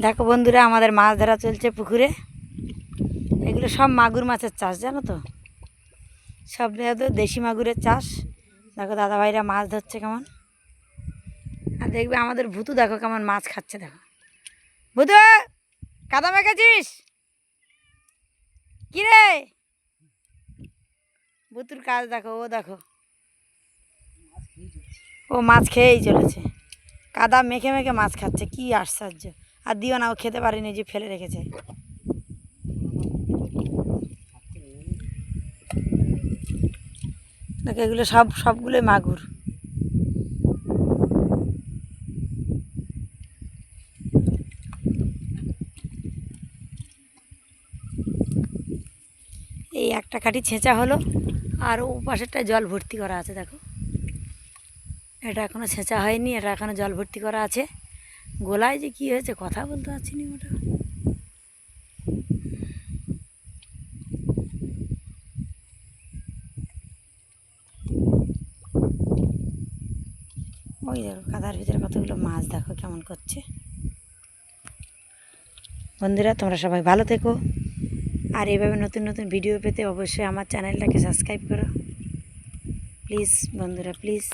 দেখো বন্ধুরা, আমাদের মাছ ধরা চলছে পুকুরে। এগুলো সব মাগুর মাছের চাষ, জানো তো? সব তো দেশি মাগুরের চাষ। দেখো দাদাভাইরা মাছ ধরছে কেমন। আর দেখবে আমাদের ভুতু, দেখো কেমন মাছ খাচ্ছে, দেখো। ভুতু, কাদা মেখেছিস? কি রে? ভুতুর কাজ দেখো, ও দেখো। ও মাছ খেয়েই চলেছে। কাদা মেখে মেখে মাছ খাচ্ছে, কি আশ্চর্য। আর দিও না, ও খেতে পারেনি, যে ফেলে রেখেছে। এগুলো সব, সবগুলোই মাগুর। এই একটা কাঠি ছেঁচা হলো, আর ও পাশেরটা জল ভর্তি করা আছে, দেখো। এটা এখনও ছেঁচা হয়নি, এটা এখনও জল ভর্তি করা আছে। গোলায় যে কী হয়েছে কথা বলতে পারছি না ওটা ওই দেখো, কাদার ভিতরে কতগুলো মাছ দেখো কেমন করছে। বন্ধুরা, তোমরা সবাই ভালো থেকো। আর এভাবে নতুন নতুন ভিডিও পেতে অবশ্যই আমার চ্যানেলটাকে সাবস্ক্রাইব করো। প্লিজ, বন্ধুরা, প্লিজ।